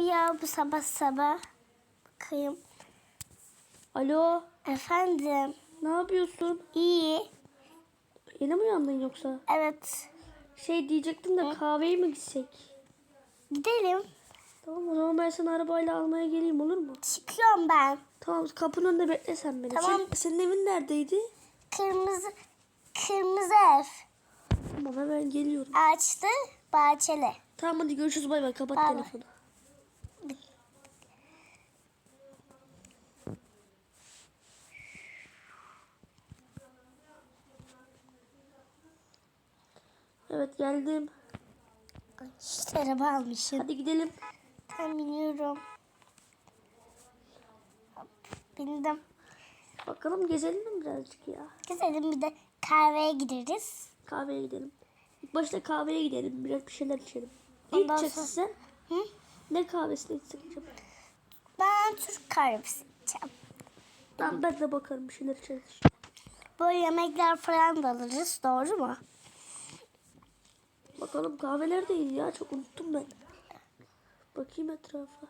ya bu sabah sabah? Bakayım. Alo, Efendim. ne yapıyorsun? İyi. Yeni mi uyandın yoksa? Evet. Şey diyecektim de kahveye mi gitsek? Gidelim. Tamam o zaman ben seni arabayla almaya geleyim olur mu? Çıkıyorum ben. Tamam kapının önünde bekle sen beni. Tamam. Sen- senin evin neredeydi? Kırmızı kırmızı ev. Tamam hemen geliyorum. Ağaçlı, bahçeli. Tamam hadi görüşürüz bay bay kapat bay. telefonu. Evet geldim. İşte araba almışım. Hadi gidelim. Ben biniyorum. Bindim. Bakalım gezelim mi birazcık ya? Gidelim bir de kahveye gideriz. Kahveye gidelim. İlk başta kahveye gidelim. Biraz bir şeyler içelim. Ondan içeceksin sen? Hı? Ne kahvesini içsek acaba? Ben Türk kahvesi içeceğim. Tamam ben de bakarım bir şeyler içeriz. Böyle yemekler falan da alırız. Doğru mu? Bakalım kahveler de iyi ya. Çok unuttum ben. Bakayım etrafa.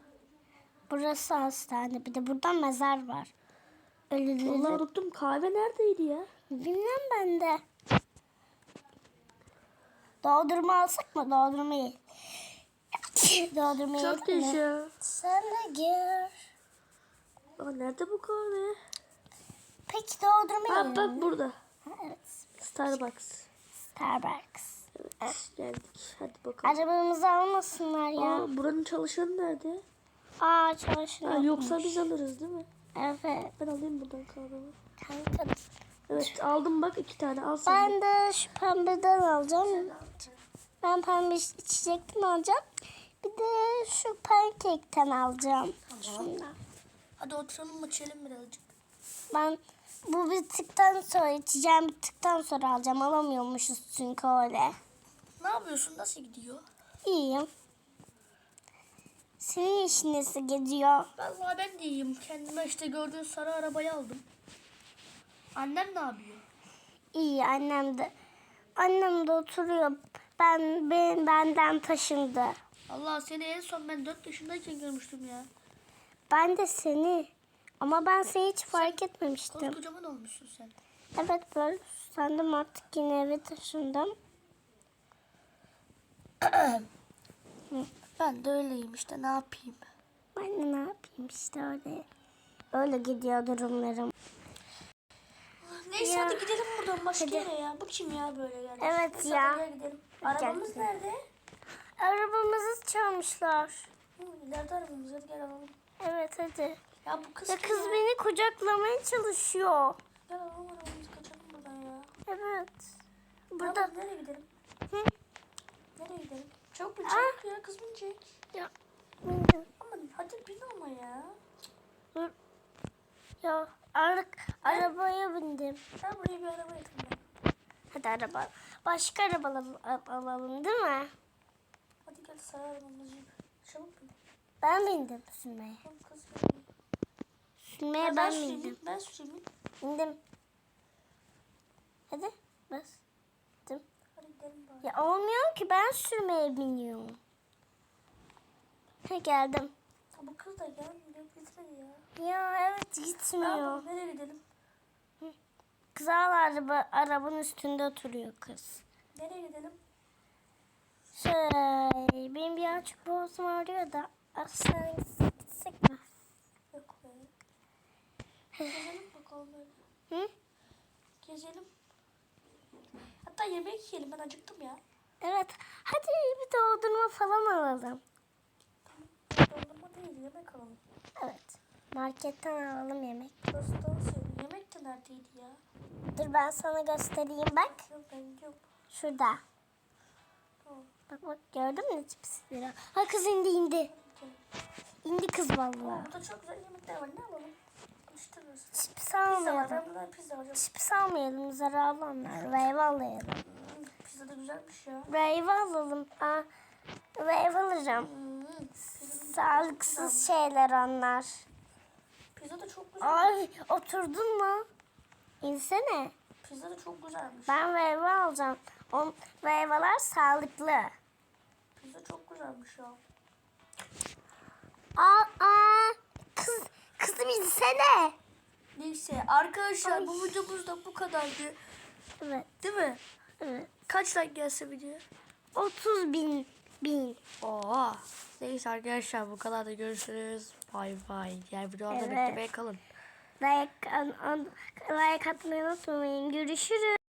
Burası hastane. Bir de burada mezar var. Ölüleri. Vallahi unuttum. Kahve neredeydi ya? Bilmem ben de. Doldurma alsak mı? Doldurma ye. Doldurma Çok yaşa. Sen de gir. Aa, nerede bu kahve? Peki doldurma Ha yiyelim bak burada. Ha, Evet. Starbucks. Starbucks. Evet geldik. Hadi bakalım. Arabamızı almasınlar ya. Aa, buranın çalışanı nerede? Aa çalışıyor. Ha, yoksa biz alırız değil mi? Evet. Ben alayım buradan kahvemi. Kanka. Evet aldım bak iki tane al sen. Ben de şu pembeden alacağım. Ben pembe iç- içecekten alacağım. Bir de şu pankekten alacağım. Şundan. Hadi oturalım içelim birazcık. Ben bu bittikten sonra içeceğim bittikten sonra alacağım. Alamıyormuşuz çünkü öyle. Ne yapıyorsun? Nasıl gidiyor? İyiyim. Senin işin nasıl gidiyor? Vallahi ben de iyiyim. Kendime işte gördüğün sarı arabayı aldım. Annem ne yapıyor? İyi annem de. Annem de oturuyor. Ben, ben benden taşındı. Allah seni en son ben 4 yaşındayken görmüştüm ya. Ben de seni. Ama ben seni hiç fark etmemiştim. Koskocaman olmuşsun sen. Evet böyle sandım artık yine eve taşındım. Ben de öyleyim işte ne yapayım. Ben de ne yapayım işte öyle. Öyle gidiyor durumlarım. Neyse Ya. hadi gidelim buradan başka Hadi. yere ya. Bu kim ya böyle yani? Evet Neyse, ya. gidelim. Arabamız gel nerede? Arabamızı çalmışlar. Hı, ileride arabamız hadi gel alalım. Evet hadi. Ya bu kız Ya kız ya? beni kucaklamaya çalışıyor. Gel alalım arabamızı kaçalım buradan ya. Evet. Burada. Burada. nereye gidelim? Hı? Nereye gidelim? Çok bin Ah. çabuk ya kız binecek. Ya. Aman hadi bin ama ya. Dur. Ya ar arabaya bindim. Gel buraya bir araba yakın ben. Hadi araba. Başka araba alalım, alalım değil mi? Hadi gel sarı arabamızı. Çabuk bin. Ben bindim sürmeye. Tamam kız gel. Sürmeye Ben, ben süreyim. Ben süreyim. Bindim. Hadi bas. Bari. Ya olmuyor ki ben sürmeye biniyorum. Ha geldim. Bu kız da gelmiyor. Gitmedi ya. Ya evet gitmiyor. nereye gidelim? Kızal araba arabanın üstünde oturuyor kız. Nereye gidelim? Şey benim bir açık boğazım ağrıyor da aslında gitsek mi? Yok be. Gezelim bakalım böyle. Hı? Gezelim. Hatta yemek yiyelim. Ben acıktım ya. Evet hadi bir dondurma falan alalım. Dondurma değil yemek alalım. Evet marketten alalım yemek. Daha sevdim. Yemek de neredeydi ya? Dur ben sana göstereyim bak. Yok ben yok. Şurada. Tamam. Bak bak gördün mü cipsleri? Ha kız indi indi. İndi kız vallahi. burada çok güzel yemekler var. Ne alalım? Pizza var. almayalım. Ben buradan pizza alacağım. Chips almayalım zararlı onlar. Reyve alalım. Hmm, pizza da güzelmiş ya. Reyve alalım. Aa, reyve alacağım. Hmm, pizza, Sağlıksız şeyler onlar. pizza da çok güzel. Ay oturdun mu? İnsene. Pizza da çok güzelmiş. Ben meyve alacağım. On, meyveler sağlıklı. Pizza çok güzelmiş ya. Desene. Neyse arkadaşlar bu videomuz da bu kadardı. Evet. Değil mi? Evet. Kaç like gelse video? 30 bin. Bin. Oo. Neyse arkadaşlar bu kadar da görüşürüz. Bay bay. Diğer videolarda Evet. beklemeye kalın. Like, an, an, like atmayı unutmayın. Görüşürüz.